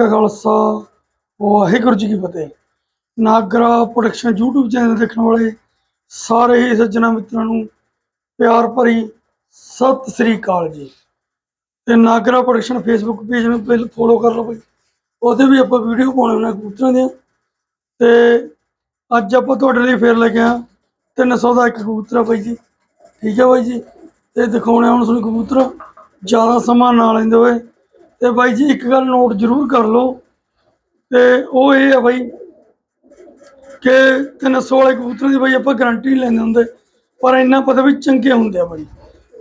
ਕਾ ਖਾਲਸਾ, ਵਾਹਿਗੁਰੂ ਜੀ ਕੀ ਫਤਿਹ। Nagra production YouTube channel ਦੇਖਣ ਵਾਲੇ ਸਾਰੇ ਹੀ ਸੱਜਣਾ ਮਿੱਤਰਾਂ ਨੂੰ ਪਿਆਰ ਭਰੀ ਸਤਿ ਸ੍ਰੀ ਅਕਾਲ ਜੀ। ਤੇ ਨਾਗਰਾ ਪ੍ਰੋਡਕਸ਼ਨ ਫੇਸਬੁੱਕ ਪੇਜ ਨੂੰ ਪਹਿਲ ਫੋਲੋ ਕਰ ਲਓ ਬਈ। ਉਹਦੇ ਵੀ ਆਪਾਂ ਵੀਡੀਓ ਪਾਉਣੇ ਉਹਨਾਂ ਕਬੂਤਰਾਂ ਦੀਆਂ। ਤੇ ਅੱਜ ਆਪਾਂ ਤੁਹਾਡੇ ਲਈ ਫੇਰ ਲੈ ਕੇ ਆ 300 ਦਾ ਇੱਕ ਕਬੂਤਰ ਆ ਬਾਈ ਜੀ। ਠੀਕ ਹੈ ਬਾਈ ਜੀ। ਤੇ ਦਿਖਾਉਣੇ ਹੁਣ ਤੁਹਾਨੂੰ ਕਬੂਤਰ। ਜ਼ਿਆਦਾ ਸਮਾਂ ਨਾ ਲੈਂਦੇ ਹੋਏ ਤੇ ਬਾਈ ਜੀ ਇੱਕ ਗੱਲ ਨੋਟ ਜ਼ਰੂਰ ਕਰ ਲਓ ਤੇ ਉਹ ਇਹ ਆ ਬਾਈ ਕਿ 300 ਵਾਲੇ ਕਬੂਤਰਾਂ ਦੀ ਬਾਈ ਆਪਾਂ ਗਾਰੰਟੀ ਨਹੀਂ ਲੈਂਦੇ ਹੁੰਦੇ, ਪਰ ਇੰਨਾ ਪਤਾ ਵੀ ਚੰਗੇ ਹੁੰਦੇ ਆ ਬਾਈ।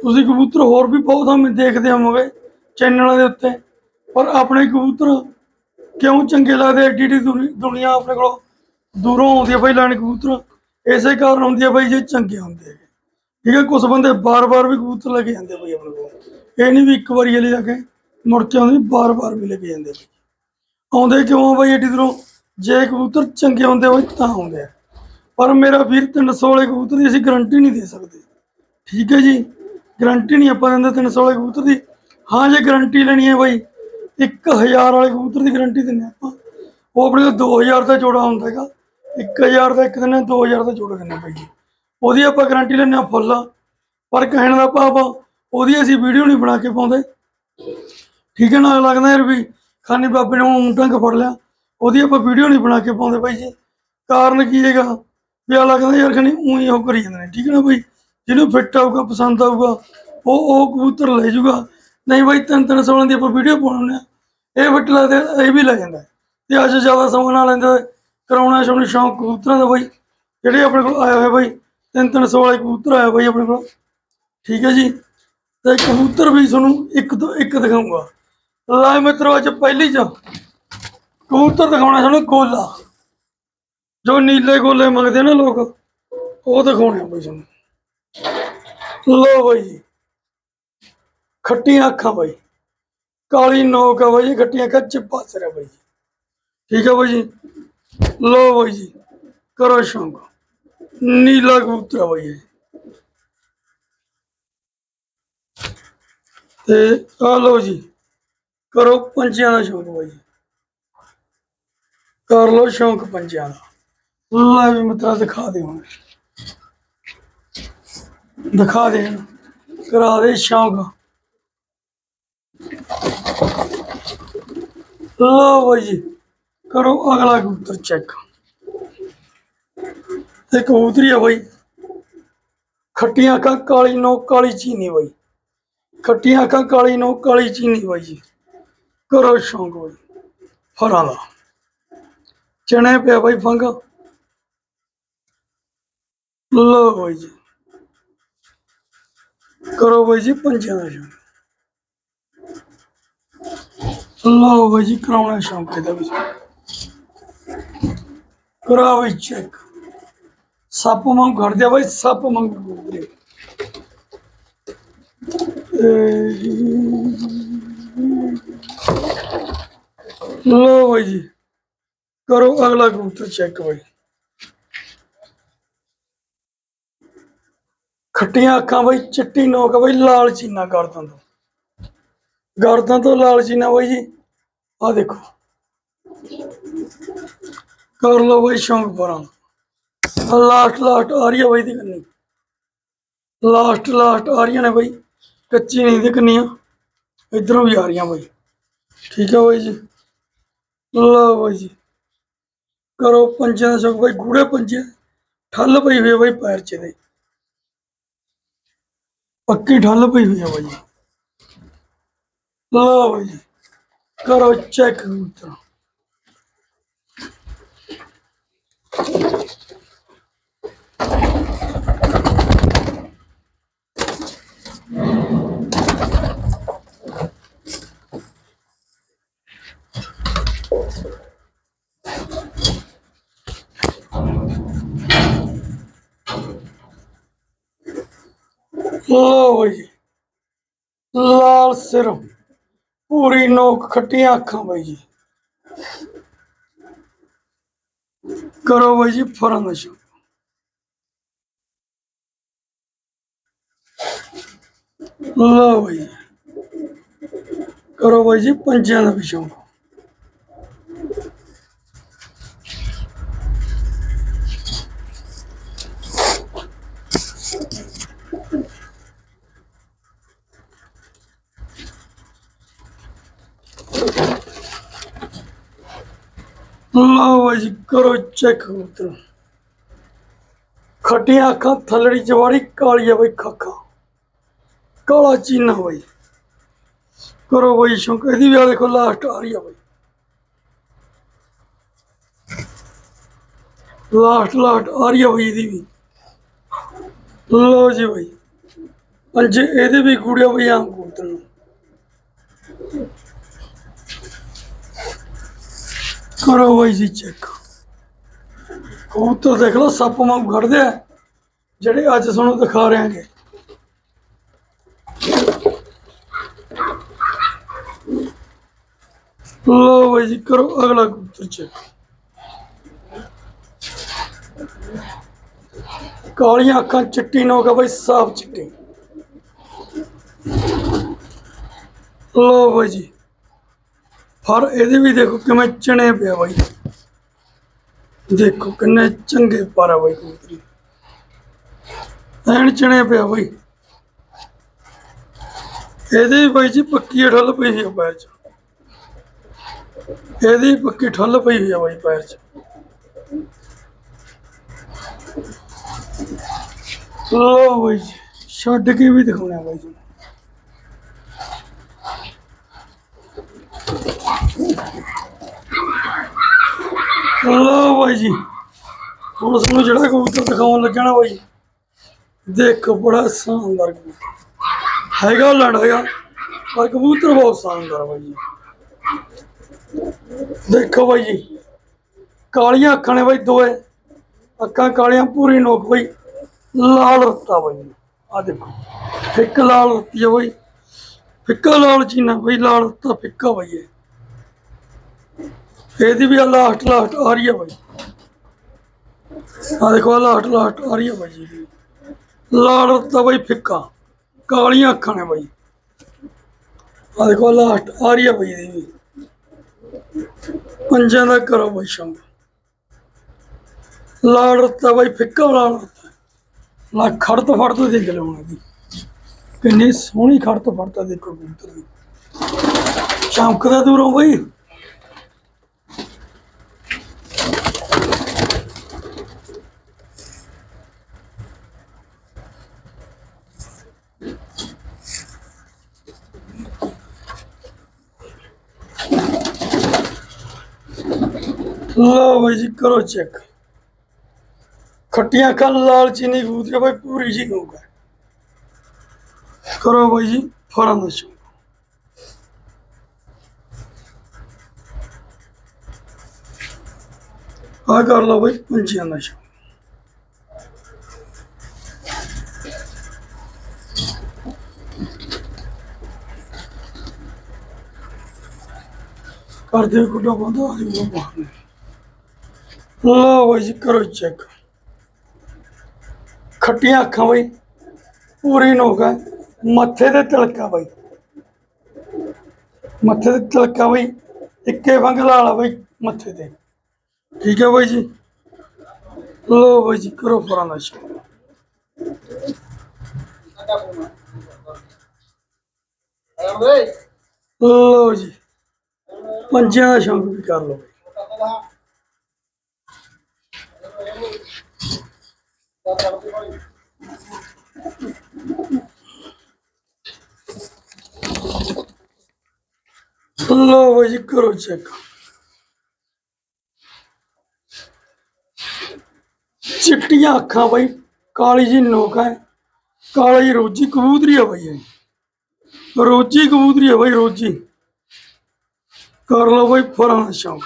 ਤੁਸੀਂ ਕਬੂਤਰ ਹੋਰ ਵੀ ਬਹੁਤ ਹਮੇ ਦੇਖਦੇ ਹੋਵੋਗੇ ਚੈਨਲਾਂ ਦੇ ਉੱਤੇ, ਪਰ ਆਪਣੇ ਕਬੂਤਰ ਕਿਉਂ ਚੰਗੇ ਲੱਗਦੇ ਐਡੀ ਐਡੀ ਦੁਨੀ- ਦੁਨੀਆ ਆਪਣੇ ਕੋਲ ਦੂਰੋਂ ਆਉਂਦੀ ਹੈ ਬਾਈ ਲੈਣ ਕਬੂਤਰ। ਇਸੇ ਕਾਰਨ ਹੁੰਦੀ ਹੈ ਬਾਈ ਜੇ ਚੰਗੇ ਹੁੰਦੇ ਹੈਗੇ। ਠੀਕ ਹੈ ਕੁਝ ਬੰਦੇ ਬਾਰ-ਬਾਰ ਵੀ ਕਬੂਤਰ ਲੈ ਕੇ ਜਾਂਦੇ ਬਾਈ ਆਪਣੇ ਕੋਲ। ਇਹ ਨਹੀਂ ਵੀ ਇੱਕ ਵਾਰੀ ਲੈ ਕੇ ਮੁੜ ਕੇ ਆਉਂਦੇ, ਬਾਰ-ਬਾਰ ਵੀ ਲੈ ਕੇ ਜਾਂਦੇ ਬਾਈ ਆਉਂਦੇ ਕਿਉਂ ਆ ਬਾਈ ਏਡੀ ਦੂਰੋਂ? ਜੇ ਕਬੂਤਰ ਚੰਗੇ ਹੁੰਦੇ ਹੋਏ ਤਾਂ ਆਉਂਦੇ ਆ। ਪਰ ਮੇਰਾ ਵੀਰ 300 ਵਾਲੇ ਕਬੂਤਰ ਦੀ ਅਸੀਂ ਗਾਰੰਟੀ ਨਹੀਂ ਦੇ ਸਕਦੇ। ਠੀਕ ਹੈ ਜੀ? ਗਾਰੰਟੀ ਨਹੀਂ ਆਪਾਂ ਦਿੰਦੇ 300 ਵਾਲੇ ਕਬੂਤਰ ਦੀ। ਹਾਂ, ਜੇ ਗਾਰੰਟੀ ਲੈਣੀ ਹੈ ਬਾਈ 1000 ਵਾਲੇ ਕਬੂਤਰ ਦੀ ਗਾਰੰਟੀ ਦਿੰਦੇ ਆਪਾਂ। ਉਹ ਆਪਣੇ ਕੋਲ 2000 ਦਾ ਜੋੜਾ ਹੁੰਦਾ ਹੈਗਾ। 1000 ਦਾ, ਇੱਕ ਦਿਨ 2000 ਦਾ ਜੋੜਾ ਦਿੰਦੇ ਬਾਈ ਜੀ। ਉਹਦੀ ਆਪਾਂ ਗਾਰੰਟੀ ਲੈਂਦੇ ਆ ਫੁੱਲ। ਪਰ ਕਹਿਣ ਦਾ ਭਾਵ ਉਹਦੀ ਅਸੀਂ ਵੀਡੀਓ ਨਹੀਂ ਬਣਾ ਕੇ ਪਾਉਂਦੇ। ਠੀਕ ਹੈ ਨਾ ਲੱਗਦਾ ਯਾਰ ਵੀ ਖਾਨੀ ਬਾਬੇ ਨੇ ਊਂ ਢੰਗ ਫੜ ਲਿਆ। ਉਹਦੀ ਆਪਾਂ ਵੀਡੀਓ ਨਹੀਂ ਬਣਾ ਕੇ ਪਾਉਂਦੇ ਬਾਈ ਜੀ। ਕਾਰਨ ਕੀ ਹੈਗਾ? ਵੀ ਆ ਲੱਗਦਾ ਯਾਰ ਖਾਨੀ ਉਹੀ ਉਹ ਕਰੀ ਜਾਂਦੇ ਨੇ, ਠੀਕ ਹੈ ਨਾ ਬਾਈ? ਜਿਹਨੂੰ ਫਿੱਟ ਆਊਗਾ, ਪਸੰਦ ਆਊਗਾ, ਉਹ ਉਹ ਕਬੂਤਰ ਲੈ ਜਾਊਗਾ। ਨਹੀਂ ਬਾਈ ਤਿੰਨ ਤਿੰਨ ਸੌਲਾਂ ਦੀ ਆਪਾਂ ਵੀਡੀਓ ਪਾਉਣੇ ਆ ਇਹ ਫਿੱਟ ਲੱਗਦੇ ਇਹ ਵੀ ਲੈ ਜਾਂਦਾ। ਹੈ। ਤੇ ਅੱਜ ਜ਼ਿਆਦਾ ਸਮਾਂ ਨਾ ਲੈਂਦੇ ਕਰਾਉਣਾ ਸ਼ੌਂਕ ਸ਼ੌਂਕ ਕਬੂਤਰਾਂ ਦਾ ਬਾਈ। ਜਿਹੜੇ ਆਪਣੇ ਕੋਲ ਆਇਆ ਹੋਇਆ ਬਾਈ ਤਿੰਨ ਤਿੰਨ ਸੌ ਵਾਲੇ ਕਬੂਤਰ ਆਇਆ ਬਾਈ ਆਪਣੇ ਕੋਲ। ਠੀਕ ਹੈ ਜੀ। ਤੇ ਕਬੂਤਰ ਵੀ ਤੁਹਾਨੂੰ ਇੱਕ ਤੋਂ ਇੱਕ ਦਿਖਾਊਂਗਾ। ਲੈ ਮਿੱਤਰੋ, ਅੱਜ ਪਹਿਲੀ ਚ ਕਬੂਤਰ ਦਿਖਾਉਣਾ ਸਾਨੂੰ ਗੋਲਾ। ਜੋ ਨੀਲੇ ਗੋਲੇ ਮੰਗਦੇ ਨੇ ਲੋਕ, ਉਹ ਦਿਖਾਉਣੇ ਆ ਬਾਈ ਸਾਨੂੰ। ਲੋ ਬਾਈ ਜੀ, ਖੱਟੀਆਂ ਅੱਖਾਂ ਬਾਈ। ਕਾਲੀ ਨੋਕ ਆ ਬਾਈ, ਖੱਟੀਆਂ ਅੱਖਾਂ ਚਿੱਪਾ ਸਿਰ ਆ ਬਾਈ ਠੀਕ ਹੈ ਬਾਈ ਜੀ? ਲੋ ਬਾਈ ਜੀ, ਕਰੋ ਸ਼ੌਂਕ। ਨੀਲਾ ਕਬੂਤਰ ਆ ਬਾਈ ਤੇ ਆ ਲਓ ਜੀ ਕਰੋ ਪੰਛੀਆਂ ਦਾ ਸ਼ੌਂਕ ਬਾਈ। ਜੀ ਕਰ ਲੋ ਸ਼ੌਂਕ ਪੰਛੀਆਂ ਦਾ। ਲੈ ਵੀ ਮਿੱਤਰਾ, ਦਿਖਾ ਦੇ ਹੁਣ। ਦਿਖਾ ਦੇ ਇਹਨੂੰ। ਕਰਾ ਦੇ ਸ਼ੌਂਕ। ਲਓ ਬਾਈ ਜੀ, ਕਰੋ ਅਗਲਾ ਕਬੂਤਰ ਚੈੱਕ ਤੇ ਕਬੂਤਰੀ ਆ ਬਾਈ। ਖੱਟੀਆਂ ਅੱਖਾਂ, ਕਾਲੀ ਨੋਕ, ਕਾਲੀ ਚੀਨੀ ਬਾਈ। ਖੱਟੀਆਂ ਅੱਖਾਂ, ਕਾਲੀ ਨੋਕ, ਕਾਲੀ ਚੀਨੀ ਬਾਈ ਜੀ। ਕਰੋ ਸ਼ੌਂਕ ਬਾਈ। ਫਰਾਂ ਦਾ ਚਣੇ ਪਿਆ ਬਾਈ ਫੰਗ। ਲੋ ਬਾਈ ਜੀ। ਕਰੋ ਬਾਈ ਜੀ ਪੰਜਾਂ ਦਾ ਸ਼ੌਂਕ। ਲੋ ਬਾਈ ਜੀ ਕਰਾਉਣਾ ਸ਼ੌਂਕ ਇਹਦਾ ਵੀ। ਕਰਾਓ ਬਈ ਚੈੱਕ ਸੱਪ ਮੰਗ ਘੜਦੇ ਆ ਬਾਈ, ਸੱਪ ਵਾਂਗ ਘੜਦੇ ਲੋ ਬਾਈ ਜੀ। ਕਰੋ ਅਗਲਾ ਕਬੂਤਰ ਚੈੱਕ ਬਾਈ। ਖੱਟੀਆਂ ਅੱਖਾਂ ਬਾਈ, ਚਿੱਟੀ ਨੋਕ ਬਾਈ, ਲਾਲ ਚੀਨਾ ਗਰਦਨ ਤੋਂ। ਗਰਦਨ ਤੋਂ ਲਾਲ ਚੀਨਾ ਬਾਈ ਜੀ। ਆ ਦੇਖੋ। ਕਰ ਲਓ ਬਾਈ ਸ਼ੌਂਕ ਪਰਾਂ ਲਾਸਟ ਲਾਸਟ ਆ ਰਹੀ ਆ ਬਾਈ ਦੀ ਕੰਨੀ। ਲਾਸਟ ਲਾਸਟ ਆ ਰਹੀਆਂ ਨੇ ਬਾਈ। ਕੱਚੀ ਨਹੀਂ ਦੀ ਕੰਨੀਆਂ ਇਧਰੋਂ ਵੀ ਆ ਰਹੀਆਂ ਬਾਈ। ਠੀਕ ਹੈ ਬਾਈ ਜੀ। ਲਓ ਬਾਈ ਜੀ। ਕਰੋ ਪੰਜਿਆਂ ਦਾ ਸ਼ੌਕ ਬਾਈ ਗੂੜੇ ਪੰਜੇ। ਠੱਲ ਪਈ ਹੋਈ ਬਾਈ ਪੈਰ 'ਚ ਦੇ ਪੱਕੀ ਠੱਲ ਪਈ ਹੋਈ ਆ ਬਾਈ ਲਓ ਬਾਈ ਜੀ। ਕਰੋ ਚੈੱਕ ਕਬੂਤਰ। ਲਓ ਬਾਈ ਜੀ ਲਾਲ ਸਿਰ, ਪੂਰੀ ਨੋਕ ਖੱਟੀਆਂ ਅੱਖਾਂ ਬਾਈ ਜੀ। ਕਰੋ ਬਾਈ ਜੀ ਫਰਾਂ ਦਾ ਸ਼ੌਕ ਲਓ ਬਾਈ ਜੀ। ਕਰੋ ਬਾਈ ਜੀ ਪੰਜਿਆਂ ਜੀ ਕਰੋ, ਚੈੱਕ ਕਬੂਤਰ। ਖੱਟੀਆਂ ਅੱਖਾਂ, ਥੱਲੜੀ ਜਵਾੜੀ ਕਾਲੀ ਆ ਬਈ ਖਾਖਾ। ਕਾਲਾ ਚੀਨਾ ਬਈ। ਕਰੋ ਬਈ ਸ਼ੌਂਕ, ਇਹਦੀ ਵੀ ਆ ਦੇਖੋ ਲਾਸਟ ਆ ਰਹੀ ਆ ਬਈ। ਲਾਸਟ ਲਾਸਟ ਆ ਰਹੀ ਆ ਬਈ ਇਹਦੀ ਵੀ। ਲਓ ਜੀ ਬਈ। ਪੰਜੇ ਇਹਦੇ ਵੀ ਗੁੜਿਆ ਬਈ ਆਮ ਕਬੂਤਰ ਨੂੰ। ਕਰੋ ਬਈ ਜੀ ਚੈੱਕ ਕਬੂਤਰ ਦੇਖ ਲਓ, ਸੱਪ ਵਾਂਗ ਘੜਦੇ ਆ। ਜਿਹੜੇ ਅੱਜ ਤੁਹਾਨੂੰ ਦਿਖਾ ਰਹੇ ਹਾਂਗੇ ਲਓ ਬਈ ਜੀ, ਕਰੋ ਅਗਲਾ ਕਬੂਤਰ ਚੈੱਕ ਕਾਲੀਆਂ ਅੱਖਾਂ ਚਿੱਟੀ ਨੋਕ ਆ ਬਈ, ਸਾਫ਼ ਚਿੱਟੀ। ਲਓ ਬਈ ਜੀ। ਫਰ ਇਹਦੇ ਵੀ ਦੇਖੋ ਕਿਵੇਂ ਚਣੇ ਪਿਆ ਬਾਈ। ਦੇਖੋ ਕਿੰਨੇ ਚੰਗੇ ਪਰ ਬਾਈ ਕਬੂਤਰੀ। ਐਨ ਚਣੇ ਪਿਆ ਬਾਈ। ਇਹਦੀ ਬਾਈ ਜੀ ਪੱਕੀ ਠੱਲ ਪਈ ਹੋਈ ਆ ਪੈਰ 'ਚ। ਇਹਦੀ ਪੱਕੀ ਠੱਲ ਪਈ ਹੋਈ ਆ ਬਾਈ ਪੈਰ 'ਚ। ਲੋ ਬਾਈ ਜੀ, ਛੱਡ ਕੇ ਵੀ ਦਿਖਾਉਣਾ ਬਾਈ ਜੀ। ਲੋ ਬਾਈ ਜੀ। ਹੁਣ ਤੁਹਾਨੂੰ ਜਿਹੜਾ ਕਬੂਤਰ ਦਿਖਾਉਣ ਲੱਗਿਆ ਨਾ ਬਾਈ ਦੇਖੋ ਬੜਾ ਸ਼ਾਨਦਾਰ ਕਬੂਤਰ। ਹੈਗਾ ਲੜ ਪਰ ਕਬੂਤਰ ਬਹੁਤ ਸ਼ਾਨਦਾਰ ਬਾਈ ਜੀ। ਦੇਖੋ ਬਾਈ ਜੀ, ਕਾਲੀਆਂ ਅੱਖਾਂ ਨੇ ਬਾਈ ਦੋਏ। ਅੱਖਾਂ ਕਾਲੀਆਂ ਪੂਰੀ ਨੋਕ ਬਾਈ। ਲਾਲ ਰੱਤਾ ਬਾਈ ਆ ਦੇਖੋ, ਫਿੱਕ ਲਾਲ ਰੱਤੀ ਆ ਬਾਈ। ਫਿੱਕਾ ਲਾਲ ਚੀਨਾ ਬਈ, ਲਾਲ ਰੱਤਾ ਫਿੱਕਾ ਬਾਈ ਹੈ ਇਹਦੀ ਵੀ ਲਾਸਟ ਲਾਸਟ ਆ ਰਹੀ ਹੈ ਬਾਈ। ਆ ਦੇਖੋ ਲਾਸਟ ਲਾਸਟ ਆ ਰਹੀ ਹੈ ਬਾਈ ਜੀ। ਲਾਲ ਰੱਤਾ ਬਾਈ ਫਿੱਕਾ, ਕਾਲੀਆਂ ਅੱਖਾਂ ਨੇ ਬਾਈ। ਆ ਦੇਖੋ ਲਾਸਟ ਆ ਰਹੀ ਹੈ ਬਾਈ ਇਹਦੀ ਵੀ। ਪੰਜਾਂ ਦਾ ਕਰੋ ਬਾਈ ਸ਼ੰਭ। ਲਾਲ ਰੱਤਾ ਬਾਈ ਫਿੱਕਾ ਲਾਲ ਰੱਤਾ। ਲਾ ਖੜਤ ਫੜਤ ਦੇਖ ਲਓ ਹੁਣ ਇਹਦੀ। ਕਿੰਨੀ ਸੋਹਣੀ ਖੜਤ ਫੜਤਾ ਦੇਖੋ ਕਬੂਤਰ ਦੀ। ਚਮਕਦਾ ਦੂਰੋਂ ਬਾਈ। ਲਓ ਬਾਈ ਜੀ, ਕਰੋ ਚੈੱਕ ਖੱਟੀਆਂ ਅੱਖਾਂ ਲਾਲ ਚੀਨੀ ਕਬੂਤਰੀ ਬਾਈ, ਪੂਰੀ ਜੀ ਹੋਊਗਾ ਕਰੋ ਬਾਈ ਜੀ, ਫੜਨ ਦਾ ਸ਼ੌਕ ਆ ਕਰ ਲਓ ਬਾਈ ਪੰਛੀਆਂ ਦਾ ਸ਼ੌਕ ਕਰਦੇ ਕੁੱਡਾ ਬੰਦਾ ਆ ਜੀ ਬਾਹਰ। ਨੇ ਲਓ ਜੀ ਕਰੋ ਚੈੱਕ ਖੱਟੀਆਂ ਅੱਖਾਂ ਬਾਈ ਪੂਰੀ ਨੋਕ ਹੈ ਮੱਥੇ ਤੇ ਤਿਲਕਾ ਬਾਈ। ਮੱਥੇ ਤੇ ਤਿਲਕਾ ਬਾਈ ਇੱਕੇ ਫੰਗਲਾ ਵਾਲਾ ਬਾਈ ਮੱਥੇ ਤੇ। ਠੀਕ ਹੈ ਬਾਈ ਜੀ। ਲੋ ਬਾਈ ਜੀ ਕਰੋ ਫਰਾਂ ਦਾ ਸ਼ੌਕ ਲੋ ਜੀ। ਪੰਜਿਆਂ ਦਾ ਸ਼ੌਕ ਵੀ ਕਰ ਲਓ। ਲੋ ਜੀ ਕਰੋ ਚੈੱਕ ਚਿੱਟੀਆਂ ਅੱਖਾਂ ਬਾਈ ਕਾਲੀ ਜੀ ਨੋਕ ਹੈ ਜੀ ਰੋਜੀ ਕਬੂਤਰੀ ਹੈ ਬਾਈ ਰੋਜੀ ਕਬੂਤਰੀ ਹੈ ਬਾਈ ਰੋਜੀ ਕਰ ਲਓ ਬਾਈ ਫਰਾਂ ਸ਼ੌਂਕ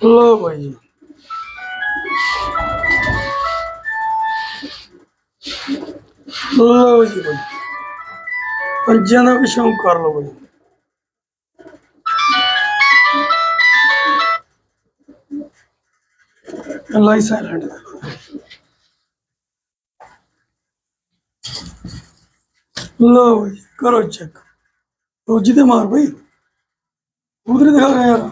ਲੋ ਬਾਈ ਜੀ। ਜੀ ਬਾਈ। ਪੰਜਾਂ ਦਾ ਵੀ ਸ਼ੌਕ ਕਰ ਲਓ ਬਾਈ। ਲਾਈ ਸਾਇਲੈਂਟ ਲਓ ਬਾਈ, ਕਰੋ ਚੈੱਕ ਰੋਜੀ ਤੇ ਮਾਰ ਬਾਈ। ਉਧਰ ਦਿਖਾ ਰਿਹਾ ਯਾਰ।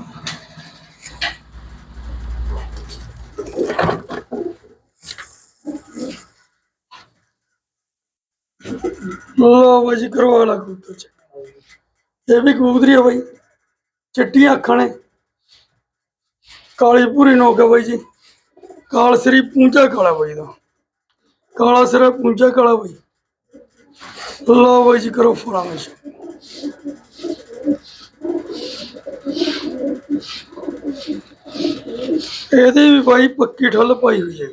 ਲਓ ਬਾਈ ਜੀ ਕਰੋ ਅਗਲਾ ਕਬੂਤਰ ਚੈੱਕ। ਇਹ ਵੀ ਕਬੂਤਰੀ ਹੈ ਬਾਈ। ਚਿੱਟੀਆਂ ਅੱਖਾਂ ਨੇ। ਕਾਲੀ ਪੂਰੀ ਨੋਕ ਹੈ ਬਾਈ ਜੀ। ਕਾਲ ਸਰੀ ਪੂੰਝਾ ਕਾਲਾ ਬਾਈ ਦਾ। ਕਾਲਾ ਸਿਰ ਪੂੰਝਾ ਕਾਲਾ ਬਾਈ। ਲਓ ਬਾਈ ਜੀ, ਕਰੋ ਫਰਾਮਿਸ਼ ਇਹਦੀ ਵੀ ਬਾਈ ਪੱਕੀ ਠੱਲ ਪਾਈ ਹੋਈ ਹੈ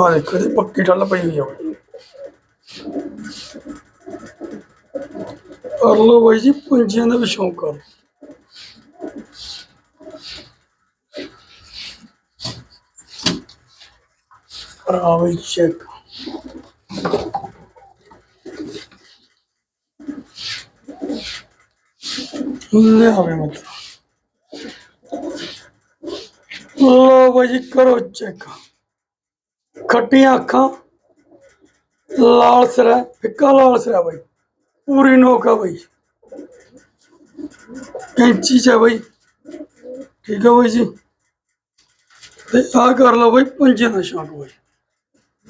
ਆ ਦੇਖੋ, ਇਹਦੀ ਪੱਕੀ ਠੱਲ ਪਈ ਹੋਈ ਹੈ ਕਰ ਲੋ ਬਾਈ ਜੀ ਪੰਜਿਆਂ ਦਾ ਵੀ ਸ਼ੌਂਕ ਕਰ ਕਰਾ ਚੈੱਕ ਲੈ ਆਵੇ ਮਤਲਬ ਲੋ ਬਾਈ ਜੀ, ਕਰੋ ਚੈੱਕ ਖੱਟੀਆਂ ਅੱਖਾਂ। ਲਾਲ ਸਿਰਾ ਫਿੱਕਾ ਲਾਲ ਸਿਰਾ ਬਾਈ। ਪੂਰੀ ਨੋਕ ਆ ਬਾਈ। ਕੈਂਚੀ ਚ ਬਾਈ। ਠੀਕ ਆ ਬਾਈ ਜੀ। ਤੇ ਆ ਕਰ ਲਓ ਬਾਈ ਪੰਜੇ ਦਾ ਸ਼ੌਂਕ ਬਾਈ।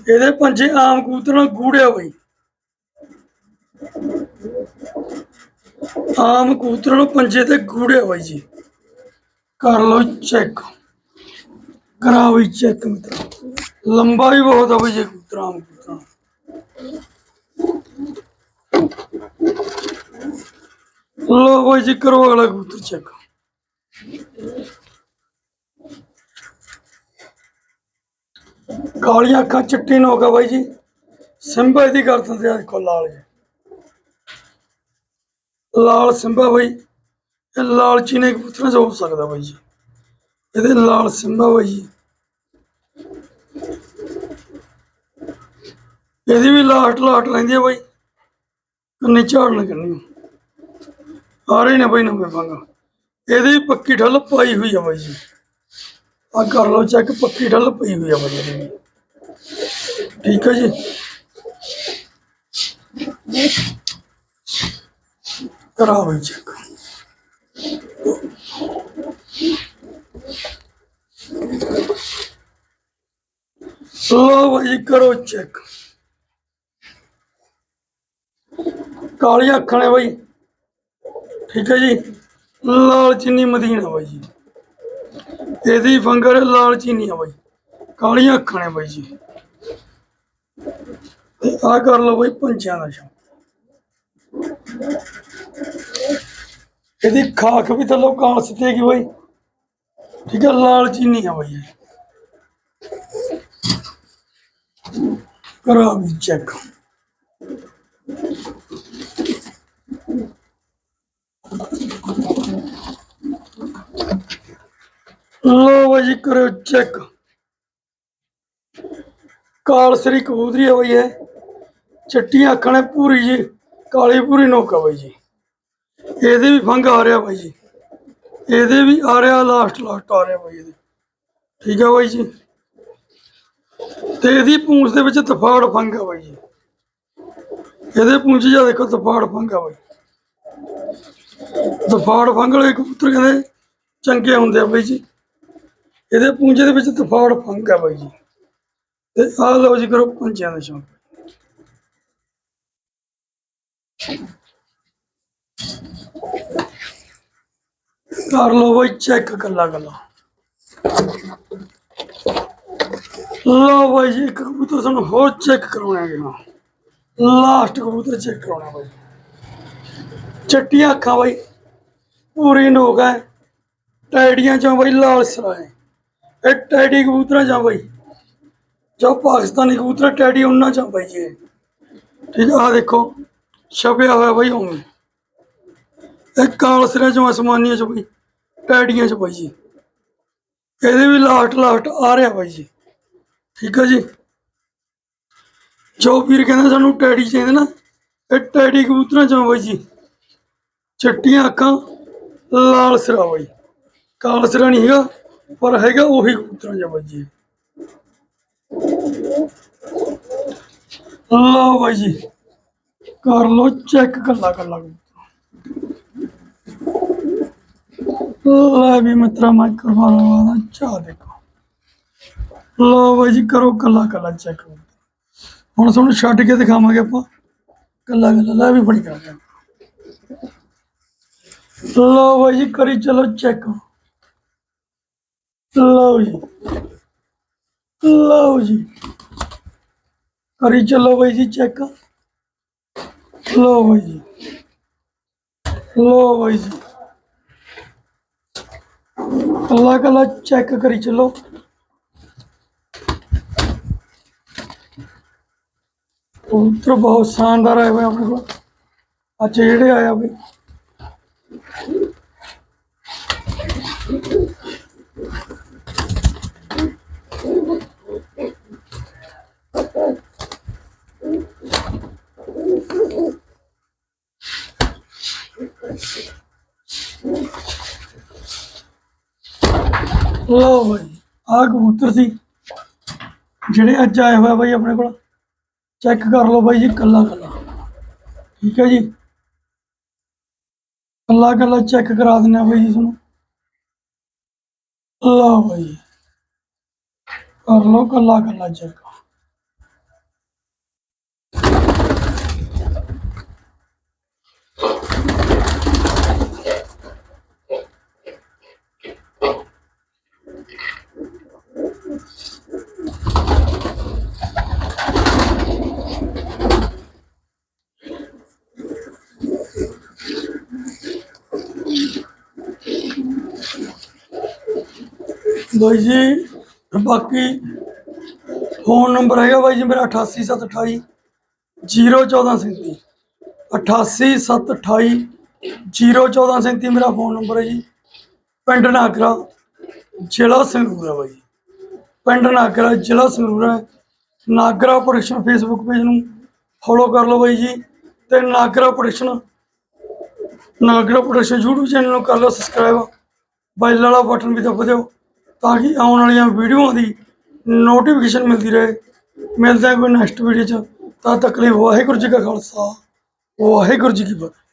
ਇਹਦੇ ਪੰਜੇ ਆਮ ਕਬੂਤਰ ਨਾਲ ਗੂੜਿਆ ਬਾਈ। ਆਮ ਕਬੂਤਰ ਨੂੰ ਪੰਜੇ ਤੇ ਗੂੜਿਆ ਬਾਈ ਜੀ। ਕਰ ਲਓ ਚੈੱਕ। ਕਰਾ ਬਈ ਚੈੱਕ ਮਿੱਤਰ। ਲੰਬਾ ਵੀ ਬਹੁਤ ਆ ਬਾਈ ਜੀ ਕਬੂਤਰ ਆਮ ਲੋ ਬਾਈ ਜੀ ਕਰੋ ਅਗਲਾ ਕਬੂਤਰ ਚੈੱਕ ਕਾਲੀਆਂ ਅੱਖਾਂ ਚਿੱਟੀ ਨੋਕ ਬਾਈ ਜੀ। ਸਿੰਬਾ ਦੀ ਕਰ ਦਿੰਦੇ ਆ ਦੇਖੋ, ਲਾਲ ਜੀ। ਲਾਲ ਸਿੰਬਾ ਬਾਈ। ਇਹ ਲਾਲ ਚੀਨੇ ਕਬੂਤਰਾਂ 'ਚ ਹੋ ਸਕਦਾ ਬਾਈ ਜੀ। ਇਹਦੇ ਲਾਲ ਸਿੰਬਾ ਬਾਈ ਜੀ। ਇਹਦੀ ਵੀ ਲਾਟ ਲਾਟ ਲੈਂਦੀ ਆ ਬਾਈ। ਕੰਨੀ ਝਾੜਨ ਕੰਨੀ ਆ ਰਹੇ ਨੇ ਬਾਈ ਨਵੇਂ ਫੰਗ ਇਹਦੀ ਪੱਕੀ ਠੱਲ ਪਾਈ ਹੋਈ ਆ ਬਾਈ ਜੀ। ਆ ਕਰ ਲਓ ਚੈੱਕ ਪੱਕੀ ਠੱਲ ਪਈ ਹੋਈ ਆ ਬਾਈ ਇਹਦੀ ਠੀਕ ਹੈ ਜੀ। ਕਰਾ ਬਈ ਚੈੱਕ ਲੋ ਬਾਈ ਕਰੋ ਚੈੱਕ ਕਾਲੀਆਂ ਅੱਖਾਂ ਨੇ ਬਾਈ। ਠੀਕ ਹੈ ਜੀ। ਲਾਲ ਚੀਨੀ ਮਦੀਨਾ ਬਾਈ ਜੀ। ਇਹਦੀ ਫੰਗਰ, ਲਾਲ ਚੀਨੀ ਆ ਬਾਈ। ਕਾਲੀਆਂ ਅੱਖਾਂ ਨੇ ਬਾਈ ਜੀ। ਆ ਕਰ ਲਓ ਬਾਈ ਪੰਛੀਆਂ ਦਾ ਸ਼ੌਂਕ। ਇਹਦੀ ਖਾਕ ਵੀ ਥੱਲੋਂ ਕਾਲ ਸਤੇਗੀ ਬਾਈ। ਠੀਕ ਹੈ, ਲਾਲ ਚੀਨੀ ਆ ਬਾਈ ਇਹ। ਕਰਾ ਵੀ ਚੈੱਕ ਲੋ ਬਾਈ ਜੀ ਕਰੋ ਚੈੱਕ। ਕਾਲ ਸਰੀ ਕਬੂਤਰੀ ਆ ਬਾਈ ਇਹ। ਚਿੱਟੀਆਂ ਅੱਖਾਂ ਨੇ ਪੂਰੀ ਜੀ, ਕਾਲੀ ਪੂਰੀ ਨੋਕ ਆ ਜੀ। ਇਹਦੇ ਵੀ ਫੰਗ ਆ ਰਿਹਾ ਬਾਈ ਜੀ। ਇਹਦੇ ਵੀ ਆ ਰਿਹਾ ਲਾਸਟ ਲਾਸਟ ਆ ਰਿਹਾ ਬਾਈ ਇਹਦੇ। ਠੀਕ ਆ ਬਾਈ ਜੀ। ਤੇ ਇਹਦੀ ਪੂੰਛ ਦੇ ਵਿੱਚ ਤਫਾੜ ਫੰਗ ਆ ਬਾਈ ਜੀ। ਇਹਦੇ ਪੂੰਛ ਜਾ ਦੇਖੋ, ਤਫਾੜ ਫੰਗ ਆ ਬਾਈ। ਤਫਾੜ ਫੰਗ ਵਾਲੇ ਕਬੂਤਰ ਕਹਿੰਦੇ ਚੰਗੇ ਹੁੰਦੇ ਆ ਬਾਈ ਜੀ। ਇਹਦੇ ਪੂੰਝੇ ਦੇ ਵਿੱਚ ਤਫਾੜ ਫੰਗ ਹੈ ਬਾਈ ਜੀ। ਤੇ ਆਹ ਲਓ ਜੀ ਕਰੋ ਪੰਛੀਆਂ ਦਾ ਸ਼ੌਂਕ। ਕਰ ਲਓ ਬਾਈ ਚੈੱਕ ਕੱਲਾ ਕੱਲਾ ਲਓ ਬਾਈ ਜੀ, ਇੱਕ ਕਬੂਤਰ ਸਾਨੂੰ ਹੋਰ ਚੈੱਕ ਕਰਾਉਣਾ ਹੈ ਲਾਸਟ ਕਬੂਤਰ ਚੈੱਕ ਕਰਾਉਣਾ ਬਾਈ। ਚਿੱਟੀਆਂ ਅੱਖਾਂ ਬਾਈ, ਪੂਰੀ ਨੋਕ ਹੈ। ਟੈਡੀਆਂ ਚੋਂ ਬਾਈ ਲਾਲ ਸਰਾ ਇਹ ਟੈਡੀ ਕਬੂਤਰਾਂ ਚੋਂ ਬਾਈ? ਜੋ ਪਾਕਿਸਤਾਨੀ ਕਬੂਤਰ ਟੈਡੀ ਉਹਨਾਂ ਚੋਂ ਬਾਈ ਜੀ। ਠੀਕ ਆ ਦੇਖੋ, ਛਪਿਆ ਹੋਇਆ ਬਾਈ ਉਵੇਂ। ਇਹ ਕਾਲ ਚੋਂ ਅਸਮਾਨੀਆਂ ਚੋਂ ਬਾਈ, ਟੈਡੀਆਂ ਚ ਬਾਈ ਜੀ। ਇਹਦੇ ਵੀ ਲਾਸਟ ਲਾਸਟ ਆ ਰਿਹਾ ਬਾਈ ਜੀ। ਠੀਕ ਹੈ ਜੀ। ਜੋ ਵੀਰ ਕਹਿੰਦਾ ਸਾਨੂੰ ਟੈਡੀ ਚਾਹੀਦਾ ਨਾ, ਇਹ ਟੈਡੀ ਕਬੂਤਰਾਂ ਚੋਂ ਬਾਈ ਜੀ। ਚਿੱਟੀਆਂ ਅੱਖਾਂ, ਲਾਲ ਸਿਰਾ ਬਾਈ। ਕਾਲ ਸਿਰਾ ਨਹੀਂ ਹੈਗਾ। ਪਰ ਹੈਗਾ ਉਹੀ ਕਬੂਤਰਾਂ ਚੋਂ ਬਾਈ ਜੀ। ਲਓ ਬਾਈ ਜੀ, ਕਰ ਲਓ ਚੈੱਕ ਕੱਲਾ ਕੱਲਾ ਲੈ ਵੀ ਮਿੱਤਰਾ, ਮੈਂ ਕਰਵਾ ਲਵਾਂ ਚਾਹ ਦੇਖੋ। ਲਓ ਬਾਈ ਜੀ, ਕਰੋ ਕੱਲਾ ਕੱਲਾ ਚੈੱਕ ਹੁਣ ਤੁਹਾਨੂੰ ਛੱਡ ਕੇ ਦਿਖਾਵਾਂਗੇ ਆਪਾਂ ਕੱਲਾ ਕੱਲਾ ਲੈ ਵੀ ਬੜੀ ਕਰਦੇ ਲਓ ਬਾਈ ਜੀ, ਕਰੀ ਚਲੋ ਚੈੱਕ ਲਓ ਜੀ ਲਓ ਜੀ ਕਰੀ ਚਲੋ ਬਾਈ ਜੀ ਚੈੱਕ ਲਓ ਬਾਈ ਜੀ ਲਓ ਬਾਈ ਜੀ ਕੱਲਾ ਕੱਲਾ ਚੈੱਕ ਕਰੀ ਚਲੋ ਕਬੂਤਰ ਬਹੁਤ ਸ਼ਾਨਦਾਰ ਆਏ ਹੋਏ ਆਪਣੇ ਕੋਲ ਅੱਜ ਜਿਹੜੇ ਆਇਆ ਵੀ ਲਓ ਭਾਈ ਆਹ ਕਬੂਤਰ ਸੀ। ਜਿਹੜੇ ਅੱਜ ਆਏ ਹੋਏ ਆ ਬਾਈ ਆਪਣੇ ਕੋਲ। ਚੈੱਕ ਕਰ ਲਓ ਬਾਈ ਜੀ, ਕੱਲਾ ਕੱਲਾ। ਠੀਕ ਹੈ ਜੀ? ਕੱਲਾ ਕੱਲਾ ਚੈੱਕ ਕਰਾ ਦਿੰਨੇ ਆ ਬਾਈ ਜੀ ਤੁਹਾਨੂੰ। ਲਓ ਬਾਈ ਕਰ ਲਓ ਕੱਲਾ ਕੱਲਾ ਚੈੱਕ। ਬਾਈ ਜੀ ਬਾਕੀ ਫੋਨ ਨੰਬਰ ਹੈਗਾ ਬਾਈ ਜੀ ਮੇਰਾ 88728 01437 88728 01437 ਮੇਰਾ ਫੋਨ ਨੰਬਰ ਹੈ ਜੀ। ਪਿੰਡ ਨਾਗਰਾ ਜ਼ਿਲ੍ਹਾ ਸੰਗਰੂਰ ਹੈ ਬਾਈ ਜੀ। ਪਿੰਡ ਨਾਗਰਾ ਜ਼ਿਲ੍ਹਾ ਸੰਗਰੂਰ ਹੈ। ਨਾਗਰਾ ਪ੍ਰੋਡਕਸ਼ਨ ਫੇਸਬੁੱਕ ਪੇਜ ਨੂੰ ਫੋਲੋ ਕਰ ਲਓ ਬਾਈ ਜੀ। ਤੇ Nagra production Nagra production YouTube channel ਨੂੰ ਕਰ ਲਓ ਸਬਸਕ੍ਰਾਈਬ ਬੈਲ ਵਾਲਾ ਬਟਨ ਵੀ ਦਬਾ ਦਿਓ। ਤਾਂ ਕਿ ਆਉਣ ਵਾਲੀਆਂ ਵੀਡੀਓਆਂ ਦੀ ਨੋਟੀਫਿਕੇਸ਼ਨ ਮਿਲਦੀ ਰਹੇ। ਮਿਲਦਾ ਕੋਈ ਨੈਕਸਟ ਵੀਡੀਓ 'ਚ। ਤਦ ਤੱਕ ਲਈ ਵਾਹਿਗੁਰੂ ਜੀ ਕਾ ਖਾਲਸਾ। ਵਾਹਿਗੁਰੂ ਜੀ ਕੀ ਫਤਿਹ।